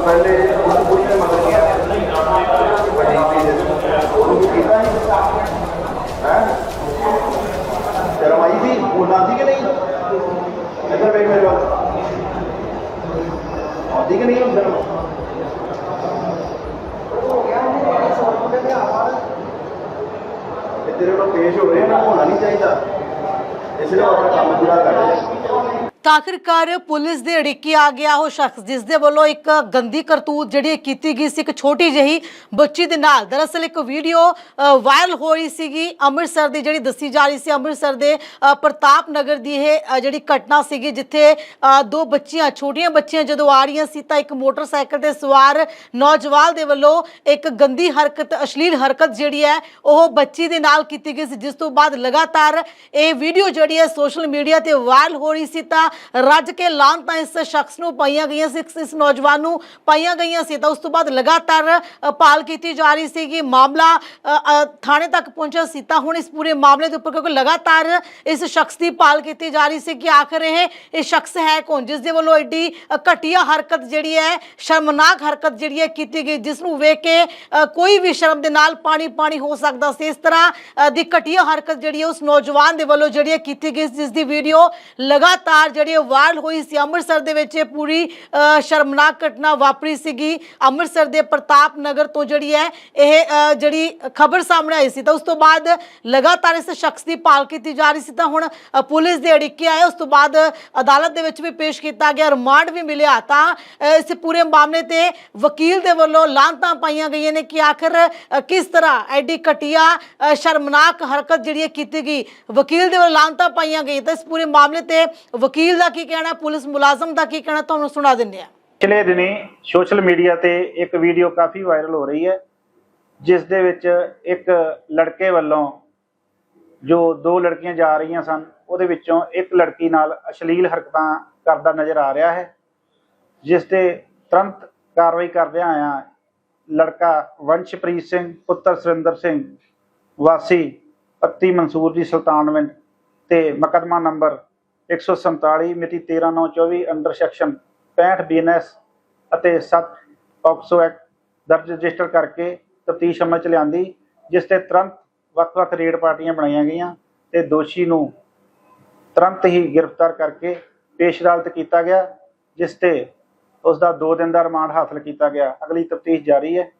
ਪਹਿਲੇ ਉਸ ਕੁੜੀ ਨੇ ਮੰਗ ਲਿਆ ਵੱਡੀ ਪੀੜ ਉਹਨੂੰ ਕੀਤਾ ਨਹੀਂ ਹੈ ਸ਼ਰਮ ਆਈ ਸੀ ਬੋਲਾਂ ਸੀ ਕਿ ਨਹੀਂ ਇੱਧਰ ਵੇਖ ਮੇਰੇ ਵੱਲ ਆਉਂਦੀ ਕਿ ਨਹੀਂ ਅੰਦਰ ਤੇਰੇ ਕੋਲ ਪੇਸ਼ ਹੋ ਰਿਹਾ ਨਾ ਹੋਣਾ ਨਹੀਂ ਚਾਹੀਦਾ। ਇਸ ਲਈ ਉਹ ਆਪਣਾ ਕੰਮ ਪੂਰਾ ਕਰ ਰਹੇ ਤਾਂ ਆਖਿਰਕਾਰ ਪੁਲਿਸ ਦੇ ਅੜਿੱਕੇ ਆ ਗਿਆ। ਉਹ ਸ਼ਖਸ ਜਿਸ ਦੇ ਵੱਲੋਂ ਇੱਕ ਗੰਦੀ ਕਰਤੂਤ ਜਿਹੜੀ ਕੀਤੀ ਗਈ ਸੀ, ਇੱਕ ਛੋਟੀ ਜਿਹੀ ਬੱਚੀ ਦੇ ਨਾਲ। ਦਰਅਸਲ ਇੱਕ ਵੀਡੀਓ ਵਾਇਰਲ ਹੋ ਰਹੀ ਸੀਗੀ ਅੰਮ੍ਰਿਤਸਰ ਦੀ, ਜਿਹੜੀ ਦੱਸੀ ਜਾ ਰਹੀ ਸੀ ਅੰਮ੍ਰਿਤਸਰ ਦੇ ਪ੍ਰਤਾਪ ਨਗਰ ਦੀ ਇਹ ਜਿਹੜੀ ਘਟਨਾ ਸੀਗੀ, ਜਿੱਥੇ ਦੋ ਬੱਚੀਆਂ, ਛੋਟੀਆਂ ਬੱਚੀਆਂ ਜਦੋਂ ਆ ਰਹੀਆਂ ਸੀ, ਤਾਂ ਇੱਕ ਮੋਟਰਸਾਈਕਲ ਤੇ ਸਵਾਰ ਨੌਜਵਾਨ ਦੇ ਵੱਲੋਂ ਇੱਕ ਗੰਦੀ ਹਰਕਤ, ਅਸ਼ਲੀਲ ਹਰਕਤ ਜਿਹੜੀ ਹੈ, ਉਹ ਬੱਚੀ ਦੇ ਨਾਲ ਕੀਤੀ ਗਈ ਸੀ, ਜਿਸ ਤੋਂ ਬਾਅਦ ਲਗਾਤਾਰ ਇਹ ਵੀਡੀਓ ਜਿਹੜੀ ਹੈ, ਸੋਸ਼ਲ ਮੀਡੀਆ ਤੇ ਵਾਇਰਲ ਹੋ ਰਹੀ ਸੀ, ਤਾਂ ਰੱਜ ਕੇ ਲਾਂਤਾਂ ਇਸ ਸ਼ਖਸ ਨੂੰ ਪਾਈਆਂ ਗਈਆਂ ਸੀ ਇਸ- ਨੌਜਵਾਨ ਨੂੰ ਪਾਈਆਂ ਗਈਆਂ ਸੀ। ਤਾਂ ਉਸ ਤੋਂ ਬਾਅਦ ਲਗਾਤਾਰ ਭਾਲ ਕੀਤੀ ਜਾ ਰਹੀ ਸੀ ਕਿ ਮਾਮਲਾ ਥਾਣੇ ਤੱਕ ਪਹੁੰਚਿਆ ਸੀ। ਤਾਂ ਹੁਣ ਇਸ ਪੂਰੇ ਮਾਮਲੇ ਦੇ ਉੱਪਰ ਕਿਉਂਕਿ ਲਗਾਤਾਰ ਇਸ ਸ਼ਖਸ ਦੀ ਭਾਲ ਕੀਤੀ ਜਾ ਰਹੀ ਸੀ ਕਿ ਆਖਰ ਇਹ ਇਹ ਸ਼ਖਸ ਹੈ ਕੌਣ ਜਿਸ ਦੇ ਵੱਲੋਂ ਐਡੀ ਘਟੀਆ ਹਰਕਤ ਜਿਹੜੀ ਹੈ ਸ਼ਰਮਨਾਕ ਹਰਕਤ ਜਿਹੜੀ ਹੈ ਕੀਤੀ ਗਈ ਜਿਸ ਨੂੰ ਵੇਖ ਕੇ ਅ, ਕੋਈ ਵੀ ਸ਼ਰਮ ਦੇ ਨਾਲ ਪਾਣੀ ਪਾਣੀ ਹੋ ਸਕਦਾ ਸੀ। ਇਸ ਤਰ੍ਹਾਂ ਅ, ਦੀ ਘਟੀਆ ਹਰਕਤ ਜਿਹੜੀ ਹੈ ਉਸ ਨੌਜਵਾਨ ਦੇ ਵੱਲੋਂ ਜਿਹੜੀ ਹੈ ਕੀਤੀ ਗਈ ਸੀ, ਜਿਸ ਦੀ ਵੀਡੀਓ ਲਗਾਤਾਰ ਜਿਹੜੀ ਹੈ ਵਾਇਰਲ ਹੋਈ ਸੀ ਅੰਮ੍ਰਿਤਸਰ ਦੇ ਵਿੱਚ ਇਹ ਪੂਰੀ ਅ, ਸ਼ਰਮਨਾਕ ਘਟਨਾ ਵਾਪਰੀ ਸੀਗੀ। ਅੰਮ੍ਰਿਤਸਰ ਦੇ ਪ੍ਰਤਾਪ ਨਗਰ ਤੋਂ ਜਿਹੜੀ ਹੈ ਇਹ ਅ, ਜਿਹੜੀ ਖਬਰ ਸਾਹਮਣੇ ਆਈ ਸੀ ਤਾਂ ਉਸ ਤੋਂ ਬਾਅਦ ਲਗਾਤਾਰ ਇਸ ਸ਼ਖਸ ਦੀ ਭਾਲ ਕੀਤੀ ਜਾ ਰਹੀ ਸੀ ਤਾਂ ਹੁਣ ਅ, ਪੁਲਿਸ ਦੇ ਅੜਿੱਕੇ ਆਏ। ਉਸ ਤੋਂ ਬਾਅਦ ਅਦਾਲਤ ਦੇ ਵਿੱਚ ਵੀ ਪੇਸ਼ ਕੀਤਾ ਗਿਆ ਰਿਮਾਂਡ ਵੀ ਮਿਲਿਆ। ਤਾਂ ਅ, ਇਸ ਪੂਰੇ ਮਾਮਲੇ ਤੇ ਵਕੀਲ ਦੇ ਵੱਲੋਂ ਲਾਂਤਾਂ ਪਾਈਆਂ ਗਈਆਂ ਨੇ ਕਿ ਆਖਰ ਅ, ਕਿਸ ਤਰ੍ਹਾਂ ਐਡੀ ਘਟੀਆ ਅ, ਸ਼ਰਮਨਾਕ ਹਰਕਤ ਜਿਹੜੀ ਹੈ ਕੀਤੀ ਗਈ। ਵਕੀਲ ਦੇ ਵੱਲੋਂ ਲਾਂਤਾਂ ਪਾਈਆਂ ਗਈਆਂ ਤਾਂ ਇਸ ਪੂਰੇ ਮਾਮਲੇ ਤੇ ਵਕੀਲ ਦਾ ਕੀ ਕਹਿਣਾ, ਪੁਲਿਸ ਮੁਲਾਜ਼ਮ ਦਾ ਕੀ ਕਹਿਣਾ, ਤੁਹਾਨੂੰ ਸੁਣਾ ਦਿੰਦੇ ਆ ਪਿਛਲੇ ਦਿਨੀ ਸੋਸ਼ਲ ਮੀਡੀਆ ਤੇ ਇੱਕ ਵੀਡੀਓ ਕਾਫੀ ਵਾਇਰਲ ਹੋ ਰਹੀ ਹੈ, ਜਿਸ ਦੇ ਵਿੱਚ ਇੱਕ ਲੜਕੇ ਵੱਲੋਂ ਜੋ ਦੋ ਲੜਕੀਆਂ ਜਾ ਰਹੀਆਂ ਸਨ, ਉਹਦੇ ਵਿੱਚੋਂ ਇੱਕ ਲੜਕੀ ਨਾਲ ਅਸ਼ਲੀਲ ਹਰਕਤਾਂ ਕਰਦਾ ਨਜ਼ਰ ਆ ਰਿਹਾ ਹੈ, ਜਿਸ ਤੇ ਤੁਰੰਤ ਕਾਰਵਾਈ ਕਰਦਿਆਂ ਆਇਆ ਲੜਕਾ ਵੰਸ਼ਪ੍ਰੀਤ ਸਿੰਘ, ਪੁੱਤਰ ਸੁਰਿੰਦਰ ਸਿੰਘ, ਵਾਸੀ ਪੱਤੀ ਮਨਸੂਰ ਦੀ ਸੁਲਤਾਨਵਿੰਡ ਤੇ ਮੁਕੱਦਮਾ ਨੰਬਰ 147 ਮਿਤੀ 13924 ਅੰਡਰ ਸੈਕਸ਼ਨ 65 ਬੀਐਨਐਸ ਅਤੇ 7 ਪੌਕਸੋ ਐਕਟ ਦਰਜ ਰਜਿਸਟਰ ਕਰਕੇ ਤਫਤੀਸ਼ ਅਮਲ ਚ ਲਿਆਂਦੀ, ਜਿਸ ਤੇ ਤੁਰੰਤ ਵੱਖ-ਵੱਖ ਰੇਡ ਪਾਰਟੀਆਂ ਬਣਾਈਆਂ ਗਈਆਂ ਤੇ ਦੋਸ਼ੀ ਨੂੰ ਤੁਰੰਤ ਹੀ ਗ੍ਰਿਫਤਾਰ ਕਰਕੇ ਪੇਸ਼ ਅਦਾਲਤ ਕੀਤਾ ਗਿਆ, ਜਿਸ ਤੇ ਉਸ ਦਾ 2 ਦਿਨ ਦਾ ਰਿਮਾਂਡ ਹਾਸਲ ਕੀਤਾ ਗਿਆ। ਅਗਲੀ ਤਫਤੀਸ਼ ਜਾਰੀ ਹੈ।